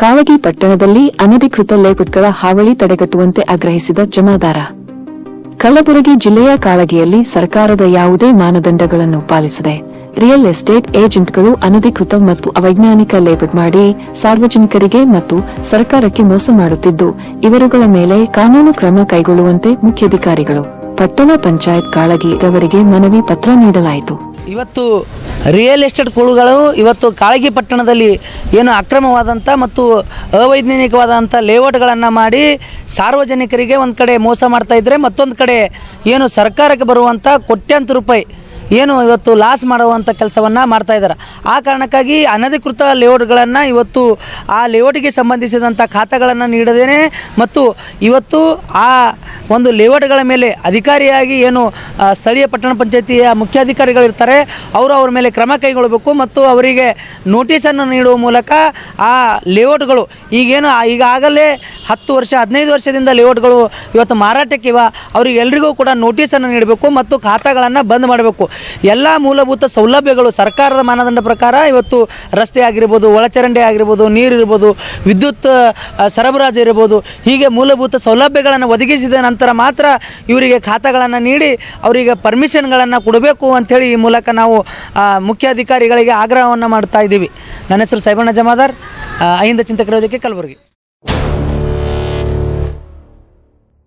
ಕಾಳಗಿ ಪಟ್ಟಣದಲ್ಲಿ ಅನಧಿಕೃತ ಲೇಔಟ್ಗಳ ಹಾವಳಿ ತಡೆಗಟ್ಟುವಂತೆ ಆಗ್ರಹಿಸಿದ ಜಮಾದಾರ. ಕಲಬುರಗಿ ಜಿಲ್ಲೆಯ ಕಾಳಗಿಯಲ್ಲಿ ಸರ್ಕಾರದ ಯಾವುದೇ ಮಾನದಂಡಗಳನ್ನು ಪಾಲಿಸದೆ ರಿಯಲ್ ಎಸ್ಟೇಟ್ ಏಜೆಂಟ್ಗಳು ಅನಧಿಕೃತ ಮತ್ತು ಅವೈಜ್ಞಾನಿಕ ಲೇಔಟ್ ಮಾಡಿ ಸಾರ್ವಜನಿಕರಿಗೆ ಮತ್ತು ಸರ್ಕಾರಕ್ಕೆ ಮೋಸ ಮಾಡುತ್ತಿದ್ದು, ಇವರುಗಳ ಮೇಲೆ ಕಾನೂನು ಕ್ರಮ ಕೈಗೊಳ್ಳುವಂತೆ ಮುಖ್ಯಾಧಿಕಾರಿಗಳು, ಪಟ್ಟಣ ಪಂಚಾಯತ್ ಕಾಳಗಿ ರವರಿಗೆ ಮನವಿ ಪತ್ರ ನೀಡಲಾಯಿತು. ಇವತ್ತು ರಿಯಲ್ ಎಸ್ಟೇಟ್ ಕುಳುಗಳು ಇವತ್ತು ಕಾಳಗಿ ಪಟ್ಟಣದಲ್ಲಿ ಏನು ಅಕ್ರಮವಾದಂಥ ಮತ್ತು ಅವೈಜ್ಞಾನಿಕವಾದಂಥ ಲೇಔಟ್ಗಳನ್ನು ಮಾಡಿ ಸಾರ್ವಜನಿಕರಿಗೆ ಒಂದು ಕಡೆ ಮೋಸ ಮಾಡ್ತಾ ಇದ್ದರೆ ಮತ್ತೊಂದು ಕಡೆ ಏನು ಸರ್ಕಾರಕ್ಕೆ ಬರುವಂಥ ಕೋಟ್ಯಾಂತರ ರೂಪಾಯಿ ಏನು ಇವತ್ತು ಲಾಸ್ ಮಾಡುವಂಥ ಕೆಲಸವನ್ನು ಮಾಡ್ತಾ ಇದ್ದಾರೆ ಆ ಕಾರಣಕ್ಕಾಗಿ ಅನಧಿಕೃತ ಲೇಔಟ್ಗಳನ್ನು ಇವತ್ತು ಆ ಲೇಔಟ್ಗೆ ಸಂಬಂಧಿಸಿದಂಥ ಖಾತೆಗಳನ್ನು ನೀಡದೇನೆ ಮತ್ತು ಇವತ್ತು ಆ ಒಂದು ಲೇಔಟ್ಗಳ ಮೇಲೆ ಅಧಿಕಾರಿಯಾಗಿ ಏನು ಸ್ಥಳೀಯ ಪಟ್ಟಣ ಪಂಚಾಯತಿಯ ಮುಖ್ಯಾಧಿಕಾರಿಗಳಿರ್ತಾರೆ, ಅವರು ಅವರ ಮೇಲೆ ಕ್ರಮ ಕೈಗೊಳ್ಳಬೇಕು ಮತ್ತು ಅವರಿಗೆ ನೋಟಿಸನ್ನು ನೀಡುವ ಮೂಲಕ ಆ ಲೇಔಟ್ಗಳು ಈಗೇನು ಈಗಾಗಲೇ ಹತ್ತು ವರ್ಷ, ಹದಿನೈದು ವರ್ಷದಿಂದ ಲೇಔಟ್ಗಳು ಇವತ್ತು ಮಾರಾಟಕ್ಕಿವ ಅವರಿಗೆ ಎಲ್ರಿಗೂ ಕೂಡ ನೋಟಿಸನ್ನು ನೀಡಬೇಕು ಮತ್ತು ಖಾತಾಗಳನ್ನು ಬಂದ್ ಮಾಡಬೇಕು. ಎಲ್ಲ ಮೂಲಭೂತ ಸೌಲಭ್ಯಗಳು ಸರ್ಕಾರದ ಮಾನದಂಡ ಪ್ರಕಾರ ಇವತ್ತು ರಸ್ತೆ ಆಗಿರ್ಬೋದು, ಒಳಚರಂಡಿ ಆಗಿರ್ಬೋದು, ನೀರು ಇರ್ಬೋದು, ವಿದ್ಯುತ್ ಸರಬರಾಜು ಇರ್ಬೋದು, ಹೀಗೆ ಮೂಲಭೂತ ಸೌಲಭ್ಯಗಳನ್ನು ಒದಗಿಸಿದ ನಂತರ ಮಾತ್ರ ಇವರಿಗೆ ಖಾತಾಗಳನ್ನು ನೀಡಿ ಅವರಿಗೆ ಪರ್ಮಿಷನ್ಗಳನ್ನು ಕೊಡಬೇಕು ಅಂಥೇಳಿ ಈ ಮೂಲಕ ನಾವು ಮುಖ್ಯಾಧಿಕಾರಿಗಳಿಗೆ ಆಗ್ರಹವನ್ನು ಮಾಡ್ತಾ ಇದ್ದೀವಿ. ನನ್ನ ಹೆಸರು ಸೈಬಣ್ಣ ಜಮಾದಾರ್. ಅಹಿಂದ ಚಿಂತಕರೋದಕ್ಕೆ ಕಲಬುರಗಿ.